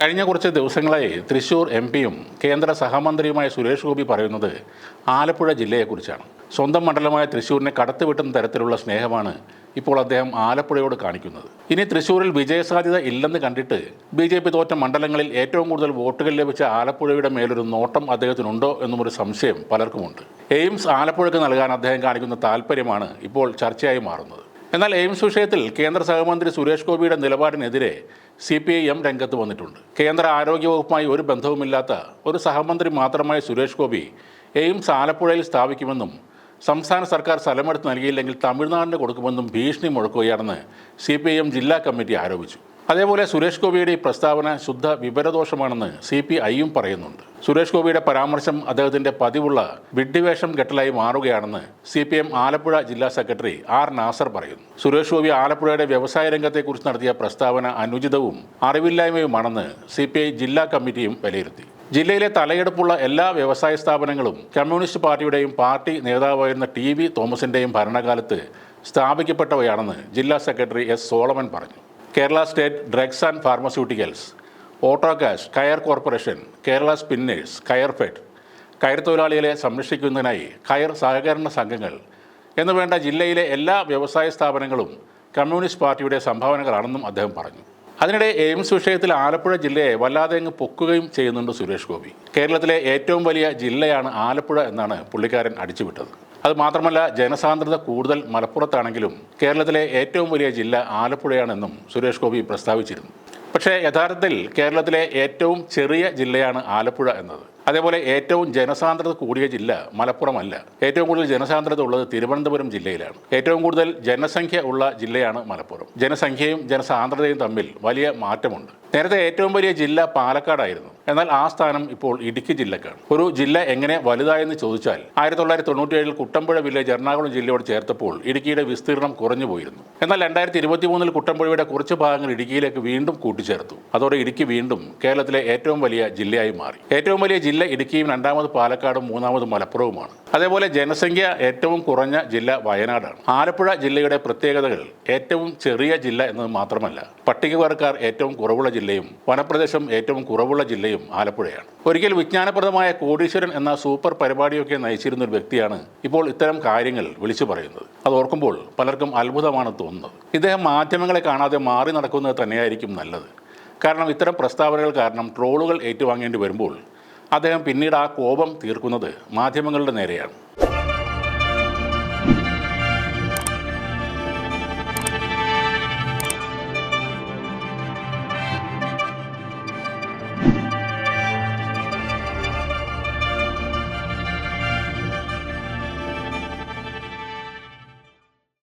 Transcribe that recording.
കഴിഞ്ഞ കുറച്ച് ദിവസങ്ങളായി തൃശൂർ എം പിയും കേന്ദ്ര സഹമന്ത്രിയുമായ സുരേഷ് ഗോപി പറയുന്നത് ആലപ്പുഴ ജില്ലയെക്കുറിച്ചാണ്. സ്വന്തം മണ്ഡലമായ തൃശൂരിനെ കടത്തുവിട്ടുന്ന തരത്തിലുള്ള സ്നേഹമാണ് ഇപ്പോൾ അദ്ദേഹം ആലപ്പുഴയോട് കാണിക്കുന്നത്. ഇനി തൃശൂരിൽ വിജയസാധ്യത ഇല്ലെന്ന് കണ്ടിട്ട് ബി ജെ പി തോറ്റ മണ്ഡലങ്ങളിൽ ഏറ്റവും കൂടുതൽ വോട്ടുകൾ ലഭിച്ച ആലപ്പുഴയുടെ മേലൊരു നോട്ടം അദ്ദേഹത്തിനുണ്ടോ എന്നും ഒരു സംശയം പലർക്കുമുണ്ട്. എയിംസ് ആലപ്പുഴയ്ക്ക് നൽകാൻ അദ്ദേഹം കാണിക്കുന്ന താല്പര്യമാണ് ഇപ്പോൾ ചർച്ചയായി മാറുന്നത്. എന്നാൽ എയിംസ് വിഷയത്തിൽ കേന്ദ്ര സഹമന്ത്രി സുരേഷ് ഗോപിയുടെ നിലപാടിനെതിരെ സി പി ഐ എം രംഗത്ത് വന്നിട്ടുണ്ട്. കേന്ദ്ര ആരോഗ്യവകുപ്പുമായി ഒരു ബന്ധവുമില്ലാത്ത ഒരു സഹമന്ത്രി മാത്രമായ സുരേഷ് ഗോപി എയിംസ് ആലപ്പുഴയിൽ സ്ഥാപിക്കുമെന്നും സംസ്ഥാന സർക്കാർ സ്ഥലമെടുത്ത് നൽകിയില്ലെങ്കിൽ തമിഴ്നാടിന് കൊടുക്കുമെന്നും ഭീഷണി മുഴക്കുകയാണെന്ന് സി ജില്ലാ കമ്മിറ്റി ആരോപിച്ചു. അതേപോലെ സുരേഷ് ഗോപിയുടെ ഈ പ്രസ്താവന ശുദ്ധ വിവരദോഷമാണെന്ന് സി പി ഐയും പറയുന്നുണ്ട്. സുരേഷ് ഗോപിയുടെ പരാമർശം അദ്ദേഹത്തിന്റെ പതിവുള്ള വിഡ്ഢിവേഷം കെട്ടലായി മാറുകയാണെന്ന് സി പി എം ആലപ്പുഴ ജില്ലാ സെക്രട്ടറി ആർ നാസർ പറയുന്നു. സുരേഷ് ഗോപി ആലപ്പുഴയുടെ വ്യവസായ രംഗത്തെക്കുറിച്ച് നടത്തിയ പ്രസ്താവന അനുചിതവും അറിവില്ലായ്മയുമാണെന്ന് സി പി ഐ ജില്ലാ കമ്മിറ്റിയും വിലയിരുത്തി. ജില്ലയിലെ തലയെടുപ്പുള്ള എല്ലാ വ്യവസായ സ്ഥാപനങ്ങളും കമ്മ്യൂണിസ്റ്റ് പാർട്ടിയുടെയും പാർട്ടി നേതാവായിരുന്ന ടി വി തോമസിന്റെയും ഭരണകാലത്ത് സ്ഥാപിക്കപ്പെട്ടവയാണെന്ന് ജില്ലാ സെക്രട്ടറി എസ് സോളമൻ പറഞ്ഞു. Kerala state drugs and pharmaceuticals Autokast coir corporation Kerala spinners Coirfed കയർ തൊഴിലാളികളെ സംരക്ഷിക്കുന്നതിനായി കയർ സഹകരണ സംഘങ്ങൾ എന്ന് വേണ്ട ജില്ലയിലെ എല്ലാ വ്യവസായ സ്ഥാപനങ്ങളും കമ്മ്യൂണിസ്റ്റ് പാർട്ടിയുടെ സംഭാവനകളാണെന്നും അദ്ദേഹം പറഞ്ഞു. അതിനിടെ എയിംസ് വിഷയത്തിൽ ആലപ്പുഴ ജില്ലയെ വല്ലാതെ അങ്ങ് പൊക്കുകയും ചെയ്യുന്നുണ്ട് സുരേഷ് ഗോപി. കേരളത്തിലെ ഏറ്റവും വലിയ ജില്ലയാണ് ആലപ്പുഴ എന്നാണ് പുള്ളിക്കാരൻ അടിച്ചുവിട്ടത്. അത് മാത്രമല്ല ജനസാന്ദ്രത കൂടുതൽ മലപ്പുറത്താണെങ്കിലും കേരളത്തിലെ ഏറ്റവും വലിയ ജില്ല ആലപ്പുഴയാണെന്നും സുരേഷ് ഗോപി പ്രസ്താവിച്ചിരുന്നു. പക്ഷേ യഥാർത്ഥത്തിൽ കേരളത്തിലെ ഏറ്റവും ചെറിയ ജില്ലയാണ് ആലപ്പുഴ എന്നത്. അതേപോലെ ഏറ്റവും ജനസാന്ദ്രത കൂടിയ ജില്ല മലപ്പുറമല്ല. ഏറ്റവും കൂടുതൽ ജനസാന്ദ്രത ഉള്ളത് തിരുവനന്തപുരം ജില്ലയിലാണ്. ഏറ്റവും കൂടുതൽ ജനസംഖ്യ ഉള്ള ജില്ലയാണ് മലപ്പുറം. ജനസംഖ്യയും ജനസാന്ദ്രതയും തമ്മിൽ വലിയ മാറ്റമുണ്ട്. നേരത്തെ ഏറ്റവും വലിയ ജില്ല പാലക്കാടായിരുന്നു. എന്നാൽ ആ സ്ഥാനം ഇപ്പോൾ ഇടുക്കി ജില്ലക്കാണ്. ഒരു ജില്ല എങ്ങനെ വലുതായെന്ന് ചോദിച്ചാൽ ആയിരത്തി തൊള്ളായിരത്തി തൊണ്ണൂറ്റിയേഴിൽ കുട്ടമ്പുഴ വില്ലേജ് എറണാകുളം ജില്ലയോട് ചേർത്തപ്പോൾ ഇടുക്കിയുടെ വിസ്തീർണം കുറഞ്ഞു പോയിരുന്നു. എന്നാൽ രണ്ടായിരത്തി ഇരുപത്തി മൂന്നിൽ കുട്ടമ്പുഴയുടെ കുറച്ച് ഭാഗങ്ങൾ ഇടുക്കിയിലേക്ക് വീണ്ടും കൂട്ടിച്ചേർത്തു. അതോടെ ഇടുക്കി വീണ്ടും കേരളത്തിലെ ഏറ്റവും വലിയ ജില്ലയായി മാറി. ഏറ്റവും വലിയ ജില്ല ഇടുക്കിയും രണ്ടാമത് പാലക്കാടും മൂന്നാമത് മലപ്പുറവുമാണ്. അതേപോലെ ജനസംഖ്യ ഏറ്റവും കുറഞ്ഞ ജില്ല വയനാടാണ്. ആലപ്പുഴ ജില്ലയുടെ പ്രത്യേകതകൾ ഏറ്റവും ചെറിയ ജില്ല എന്നത് മാത്രമല്ല പട്ടികവർക്കാർ ഏറ്റവും കുറവുള്ള ജില്ലയും വനപ്രദേശം ഏറ്റവും കുറവുള്ള ജില്ലയും ആലപ്പുഴയാണ്. ഒരിക്കൽ വിജ്ഞാനപ്രദമായ കോടീശ്വരൻ എന്ന സൂപ്പർ പരിപാടിയൊക്കെ നയിച്ചിരുന്ന ഒരു വ്യക്തിയാണ് ഇപ്പോൾ ഇത്തരം കാര്യങ്ങൾ വിളിച്ചു പറയുന്നത്. അത് ഓർക്കുമ്പോൾ പലർക്കും അത്ഭുതമാണ് തോന്നുന്നത്. ഇദ്ദേഹം മാധ്യമങ്ങളെ കാണാതെ മാറി നടക്കുന്നത് തന്നെയായിരിക്കും നല്ലത്. കാരണം ഇത്തരം പ്രസ്താവനകൾ കാരണം ട്രോളുകൾ ഏറ്റുവാങ്ങേണ്ടി വരുമ്പോൾ അദ്ദേഹം പിന്നീട് ആ കോപം തീർക്കുന്നത് മാധ്യമങ്ങളുടെ നേരെയാണ്.